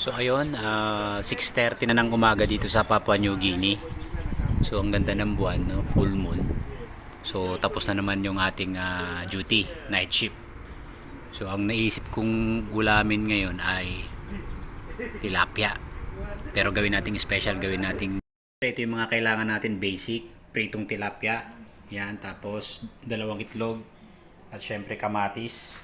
So ayun, ah, 6.30 na ng umaga dito sa Papua New Guinea. So ang ganda ng buwan, no? full moon. So tapos na naman yung ating ah, duty, night shift. So ang naisip kong gulamin ngayon ay tilapia. Pero gawin nating special, gawin nating ito yung mga kailangan natin basic, pritong tilapia. Yan, tapos dalawang itlog at syempre kamatis.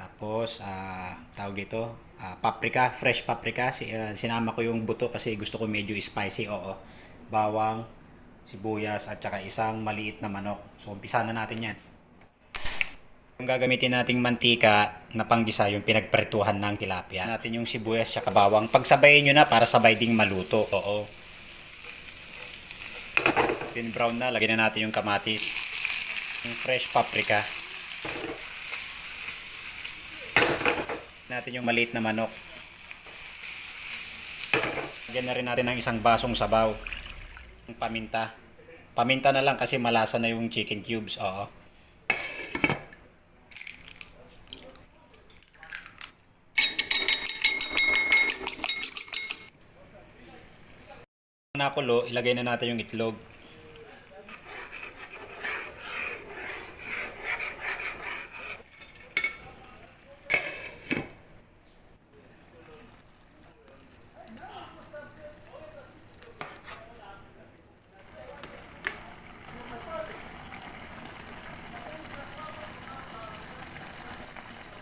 Tapos ah tawag dito, ah, paprika, fresh paprika. Si, ah, sinama ko yung buto kasi gusto ko medyo spicy, oo. Bawang, sibuyas at saka isang maliit na manok. So umpisa na natin 'yan. Yung gagamitin nating mantika na panggisa yung pinagpretuhan ng tilapia. Natin yung sibuyas at bawang. Pagsabayin nyo na para sabay ding maluto. Oo. Pin brown na, lagyan na natin yung kamatis. Yung fresh paprika. Natin yung maliit na manok. Lagyan na rin natin ng isang basong sabaw. Paminta. Paminta na lang kasi malasa na yung chicken cubes. Oo. nakulo, ilagay na natin yung itlog.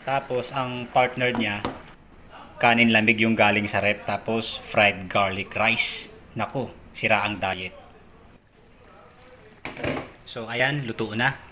Tapos ang partner niya, kanin lamig yung galing sa rep tapos fried garlic rice. Nako, sira ang diet. So ayan, luto na.